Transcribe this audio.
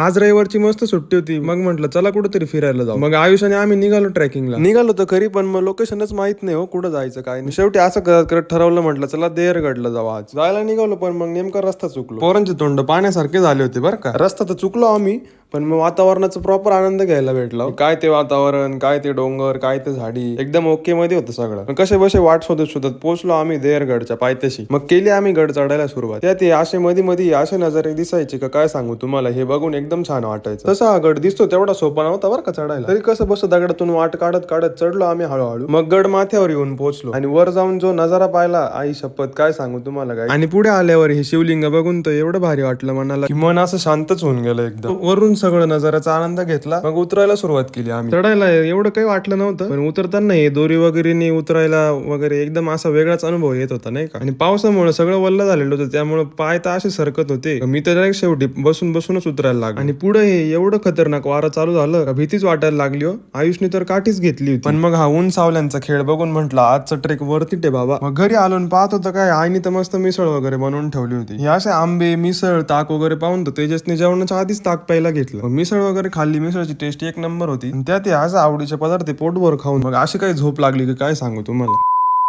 आज रविवारची मस्त सुट्टी होती. मग म्हटलं चला कुठेतरी फिरायला जाऊ. मग आयुष आणि आम्ही निघालो ट्रेकिंगला. निघालो तर खरी पण मग लोकेशनच माहीत नाही हो कुठं जायचं काय नाही. शेवटी असं करत करत ठरवलं म्हटलं चला देअरगडला जाऊ आज. जायला निघालो पण मग नेमका रस्ता चुकलो. पोरांचे तोंड पाण्यासारखे झाले होते बरं का. रस्ता तर चुकलो आम्ही पण मग वातावरणाचा प्रॉपर आनंद घ्यायला भेटला. काय ते वातावरण काय ते डोंगर काय ते झाडी एकदम ओके मध्ये होतं सगळं. मग कसे बसे वाट शोधत शोधत पोहोचलो आम्ही देअरगडच्या पायथ्याशी. मग केली आम्ही गड चढायला सुरुवात. त्यात हे असे मध्ये मध्ये असे नजारे दिसायचे का काय सांगू तुम्हाला? हे बघून एकदम छान वाटायचं. तसा हा गड दिसतो तेवढा सोपा नव्हता बरं का चढायला. तरी कसं बस दगडातून वाट काढत काढत चढलो आम्ही हळूहळू. मग गड माथ्यावर येऊन पोहोचलो. आणि वर जाऊन जो नजारा पाहिला आई शपथ काय सांगू तुम्हाला काय आणि पुढे आल्यावर हे शिवलिंग बघून तर एवढं भारी वाटलं मनाला की मन असं शांतच होऊन गेलं एकदम. वरून सगळं नजाराचा आनंद घेतला. मग उतरायला सुरुवात केली आम्ही. चढायला एवढं काही वाटलं नव्हतं पण उतरताना हे दोरी वगैरे उतरायला वगैरे एकदम असा वेगळाच अनुभव येत होता नाही का? आणि पावसामुळे सगळं वल्ल झालेलं होतं त्यामुळे पाय तर असे सरकत होते. मी तर शेवटी बसून बसूनच उतरायला लागलो. आणि पुढे हे एवढं खतरनाक वारं चालू झालं का भीतीच वाटायला लागली हो. आयुषने तर काठीच घेतली होती. पण मग हा ऊन सावल्यांचा खेळ बघून म्हटलं आजचं ट्रेक वरती टे बाबा. मग घरी आलो पाहत होतं काय आईने तर मस्त मिसळ वगैरे बनवून ठेवली होती. हे असे आंबे मिसळ ताक वगैरे पाहून तर तेजसने जेवणाच्या आधीच ताक प्यायला घेतलं. मग मिसळ वगैरे खाल्ली मिसळची टेस्ट एक नंबर होती. त्यात आज आवडीचे पदार्थ पोटभर खाऊन. मग अशी काही झोप लागली की काय सांगू तुम्हाला?